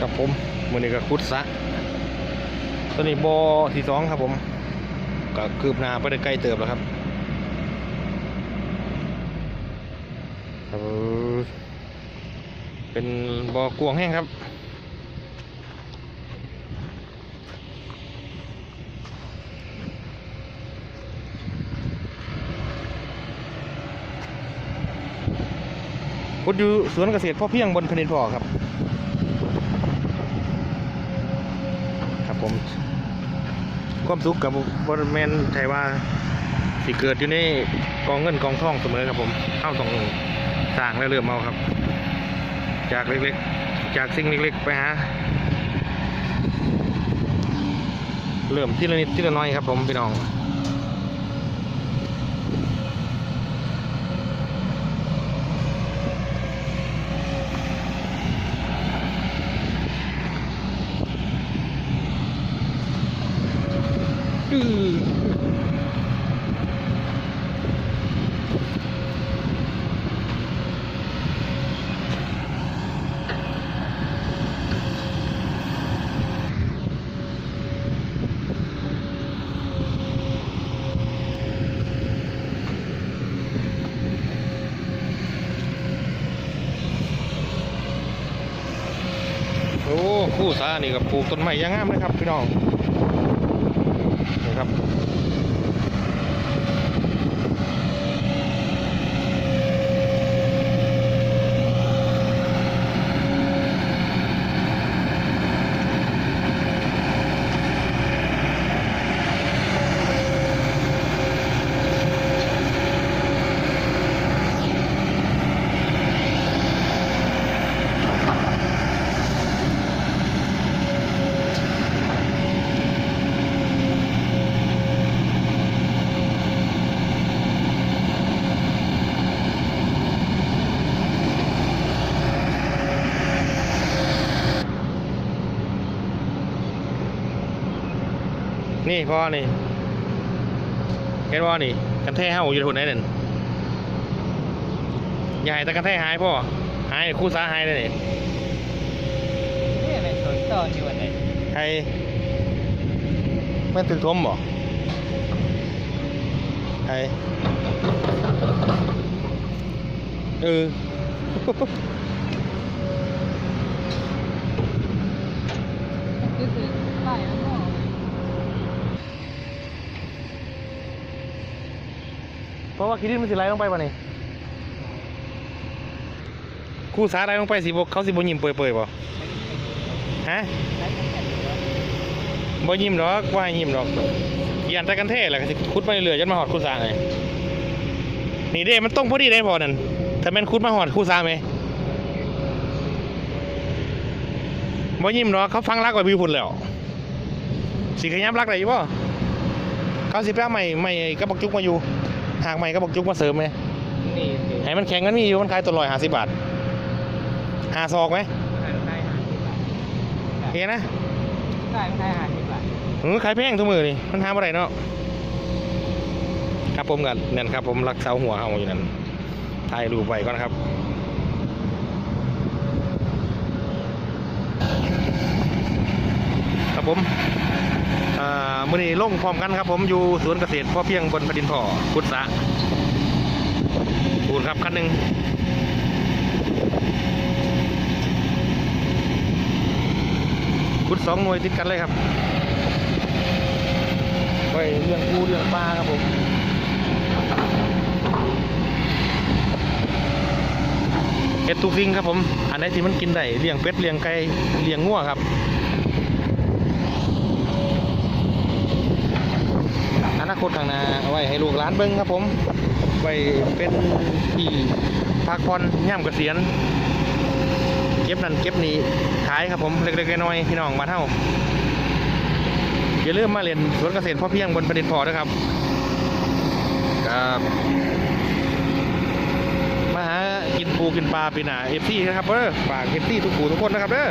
ครับผมมือนี้ก็คุดสะตัวนี้บอที่สองครับผมก็คืบหน้าไปได้ใกล้เติบแล้วครับเป็นบอกวงแห้งครับพุดอยู่สวนเกษตรพ่อเพียงบนแผ่นดินพ่อครับ ครับ ผม ความสุขกับบริเวณไทยว่าสิเกิดอยู่ในกองเงินกองทองเสมอครับผมเข้าต้องสร้างและเริ่มเอาครับ จากเล็กๆ จากสิ่งเล็กๆ ไปหาเริ่มที่ละนิดที่ละน้อยครับผมพี่น้อง โอ้คู่สานี่กับปลูกต้นไม้ยังงามเลยครับพี่น้อง นี่พ่อนี่เห็นว่านี่ กันแท้เฮาอยู่ทุนไหนนั่นอย่าให้แต่กันแท้หายพ่อหายคู่สาหายเลยนี่นี่เป็นสวนต้นอยู่อันไหนใครแม่นถึงทมบ่ใครเออก็คือป้ายแล้วก็ เพราะว่าคิดดินมันสิไหลลงไปป่ะนี่คู่สาไหลลงไปสิบเขาสิบยิ้มเปื่อยๆบ่ะฮะบ่ยิ้มดอกว่ายิ้มดอกยันต่กันเท่แหละก็สิขุดไปเรื่อยๆจนมาหอดคู่สาเลยนี่เด้มันต้องพอดีได้พอนั่นถ้าแม่นขุดมาหอดคู่สาไหมบ่ยิ้มดอกเขาฟังรักไว้พี่พุ่นแล้วสิขยับรักได้อยู่บ่เขาสิไปเอาใหม่ใหม่กระบอกจุกมาอยู่ หากใหม่กระบอกจุกมาเสริมไหมนี่สิให้มันแข็งมันมีอยู่มันขายตัวลอยห้าสิบบาทหาซอกไหมขายขายห้าสิบบาทโอเคนะขายขายห้าสิบบาทเออขายแพงทุกมือนี่มันหาอะไรเนาะครับผมกันนั่นครับ ผมรักเสาหัวเอาอยู่นั่นถ่ายรูปไว้ก่อนนะครับครับผมอ่า มือนี้ลงพร้อมกันครับ ผมอยู่สวนเกษตรพ่อเพียงบนแผ่นดินพ่อพุทธะปูนครับคันหนึ่งขุดสองหน่วยติดกันเลยครับไว้เรื่องปูเรื่องปลาครับผมเฮ็ดทุกสิ่งครับผม อันไหนที่มันกินได้เลี้ยงเป็ดเลี้ยงไก่เลี้ยงงัวครับ อนาค ตข้างหน้าเอาไว้ให้ลูกหลานเบิ่งครับผมไว้เป็นที่พักผ่อนย่ำเกษียณเก็บนั่นเก็บนี่ขายครับผมเล็กๆน้อยๆพี่น้องบ้านเฮาอย่าลืมมาเรียนสวนเกษตรพ่อเพียงบนประดิษฐ์พอด้ครับครับมาหากินปูกินปลาปีหนาเอฟซีนะครับเด้อฝากเอฟซีทุกผู้ทุกคนนะครับเด้อ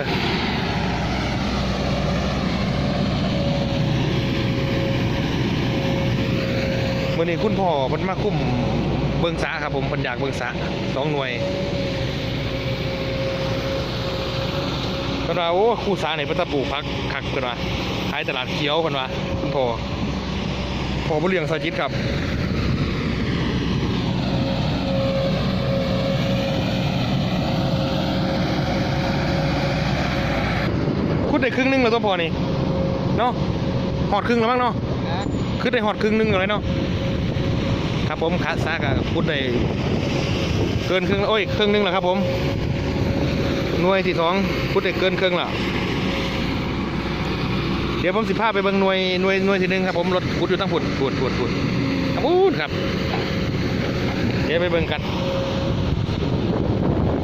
มื่อนี้คุณพ่อเพิ่นมาคุ้มเบิงสาครับผมเพิ่นอยากเบิงสาสองหน่วยก็ว่าโอ้คู่สาเนี่ยเป็นตะปลูกพักคักกันว่าขายตลาดเขียวกันว่าคุณพ่อพ่อบุเรียงสาจิตครับคุดได้ครึ่งหนึงแล้วตัวพอนี่เนาะหอดครึ่งแล้วมั้งเนาะนะคือได้หอดครึ่งหนึงเลยเนาะ ครับผมขาซากอะคุดได้เกินครึ่งโอ้ยครึ่งหนึงแล้วครับผมหน่วยที่สองคุดได้เกินครึ่งแล้วเดี๋ยวผมสิพาไปเบิ่งหน่วยหน่วยหน่วยที่หนึ่งครับผมรถคุดอยู่ตั้งฝุ่นฝุ่นฝุ่นฝุ่นครับอู้ครับ เดี๋ยวไปเบิ่งกัน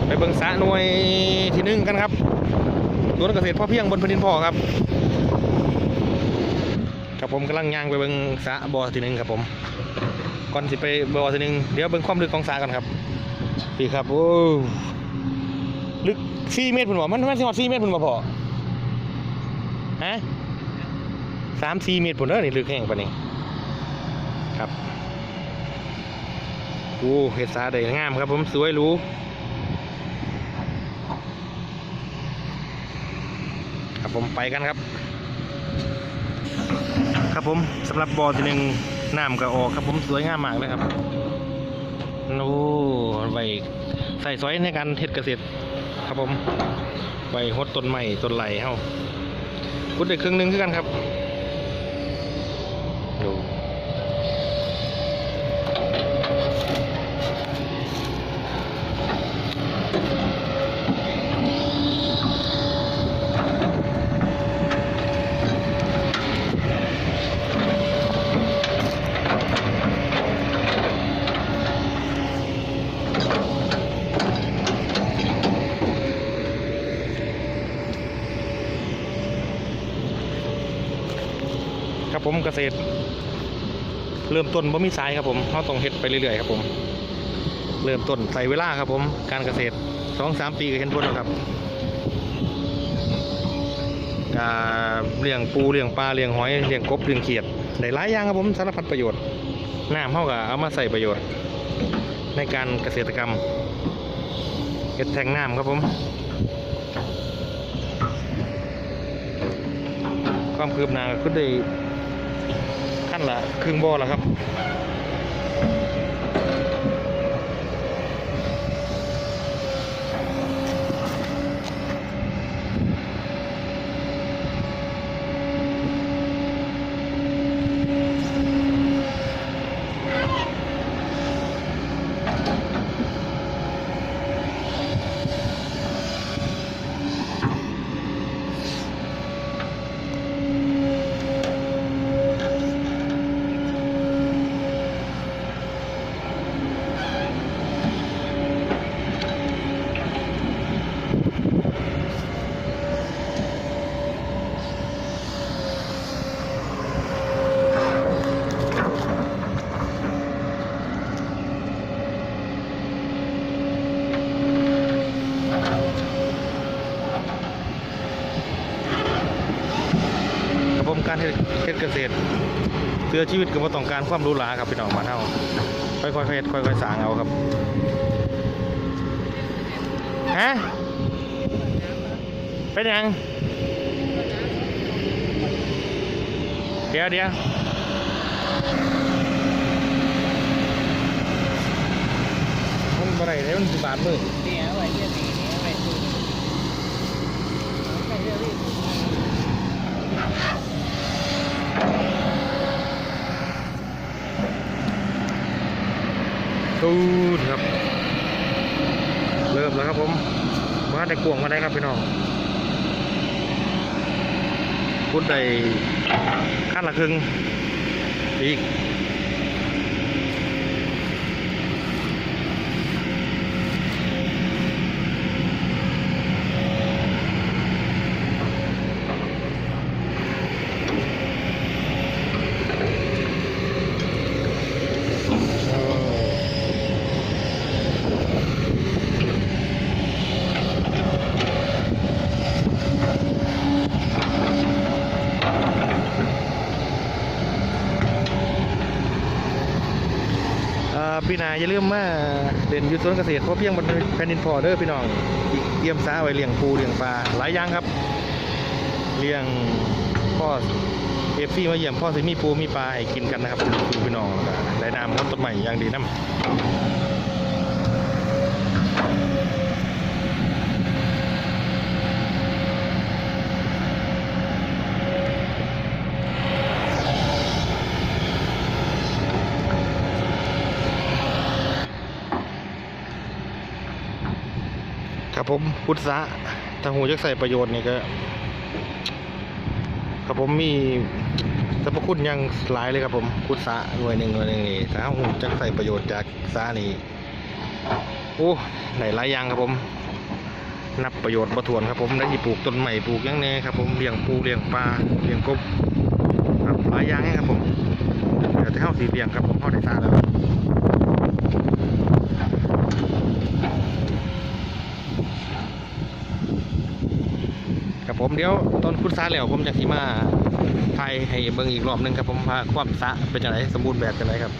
ไปเบิ่งสะหน่วยที่หนึ่งกันครับสวนเกษตรพ่อเพียงบนแผ่นดินพ่อครับครับผมกำลังย่างไปเบิ่งสะบ่อทีหนึ่งครับผม ก่อนสิไปบ่อทีหนึ่งเดี๋ยวเบิ่งความลึกของสระกันครับพี่ครับโอ้ลึกสี่เมตรพุ่นบ่มันมันสิฮอดสี่เมตรพุ่นบ่พอฮะสามสี่เมตรพุ่นเด้อนี่ลึกแห้งปานนี้ครับโอ้เฮ็ดสระได้งามครับผมสวยรู้ครับผมไปกันครับ ครับผมสำหรับบอที่หนึ่ง น้ำก็ออกครับผมสวยงามมากเลยครับโอ้ใบใส่ซอยในการเฮ็ดเกษตรครับผมใบหดต้นไม้ต้นไหลเฮาพุดได้ครึ่งนึงคือกันครับดู ครับผมเกษตร เริ่มต้นบ่มีสายครับผมเราต้องเฮ็ดไปเรื่อยๆครับผม เริ่มต้นใส่เวลาครับผม การเกษตรสองสามปีก็เห็นผลแล้วครับการเลี้ยงปูเลี้ยงปลาเลี้ยงหอยเลี้ยงกบเลี้ยงเขียดได้หลายอย่างครับผมสารพัดประโยชน์น้ำเฮาก็เอามาใส่ประโยชน์ ในการเกษตรกรรมเฮ็ดแทงน้ำครับผมความคืบหน้าก็ขึ้นได้ ละครึ่งบ่อละครับ การเฮ็ดเฮ็ดเกษตรเพื่อชีวิตก็บ่ต้องการความรู้หราครับพี่น้องมานเฮาค่อยๆเฮ็ดค่อยๆสร้างเอาครับฮะเป็นยังเดี๋ยวเดี๋ยวมันบ่ได้เด้มันสิบาดมือ เนี่ยไว้เรื่องนี้เนี่ยไว้ดูไปเรื่องนี้ ตูนครับ เริ่มแล้วครับผมมาแต่กวงมาได้ครับพี่น้องพุดได้ขั้นละครึ่งอีก พี่นาอย่าลืมมาเด่นยุทธสวนเกษตรเพราะเพียงบนแผ่นดินพอเด้อพี่น้องเตรียมสาไว้เลี้ยงปูเลี้ยงปลาหลายอย่างครับ เลี้ยงพ่อเอฟซีมาเยี่ยมพ่อสิมีปูมีปลาให้กินกันนะครับคุณพี่น้องแล้วก็ได้น้ำต้นใหม่อย่างดีน้ำ ผมพุทธะถ้าหูจะใส่ประโยชน์นี่ก็ครับผมมีสรรพคุณยังหลายเลยครับผมพุทธะหน่วยหนึ่งหน่วยหนึ่งนี่ถ้าหูจะใส่ประโยชน์จากสานี่โอ้ไหนหลายอย่างครับผม นับประโยชน์ประทวนครับผมได้ที่ปลูกต้นใหม่ปลูกยังแน่ครับผมเลี้ยงปูเลี้ยงปลาเลี้ยงกบครับหลายอย่างให้ครับผมเดี๋ยวจะเข้าสีเลี้ยงครับผมเข้าได้ซาแล้วครับ ผมเดี๋ยวต้นพุทธซาแล้วผมจะสีมาไทยให้เบิ่งอีกรอบนึงครับผมพาความสะเป็นจังไรสมบูรณ์แบบจังไรครับ